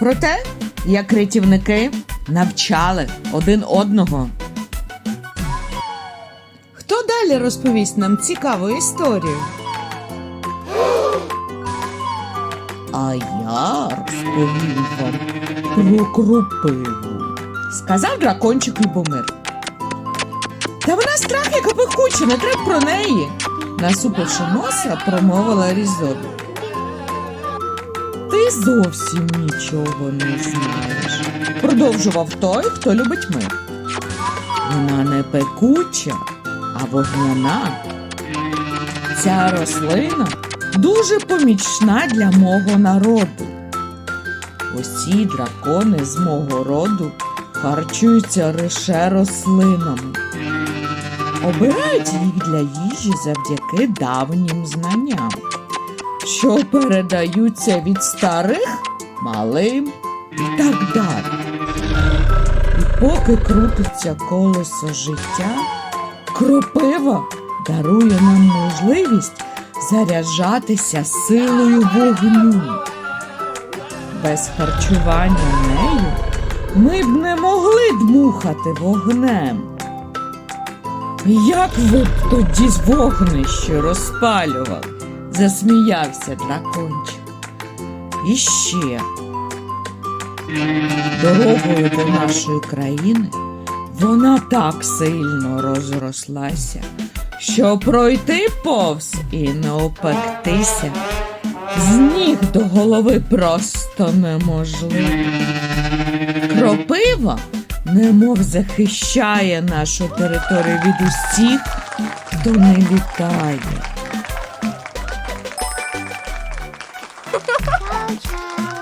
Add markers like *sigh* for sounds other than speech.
про те, як рятівники навчали один одного. Хто далі розповість нам цікаву історію? А я розповім вам про кропиву, сказав дракончик Любомир. Та вона страх яка пекуча, не треба про неї. Насупивши носа, промовила Різобі. Ти зовсім нічого не знаєш, продовжував той, хто любить мир. Вона не пекуча, а вогняна. Ця рослина дуже помічна для мого народу. Усі дракони з мого роду харчуються лише рослинами. Обирають їх для їжі завдяки давнім знанням, що передаються від старих малим і так далі. І поки крутиться колесо життя, кропива дарує нам можливість заряджатися силою вогню. Без харчування нею ми б не могли дмухати вогнем. Як ви б тоді з вогнище розпалювали? Засміявся дракончик. І ще дорогою до нашої країни вона так сильно розрослася, що пройти повз і не опектися з ніг до голови просто неможливо. Кропива немов захищає нашу територію від усіх, хто не літає. 荡 *laughs* 秋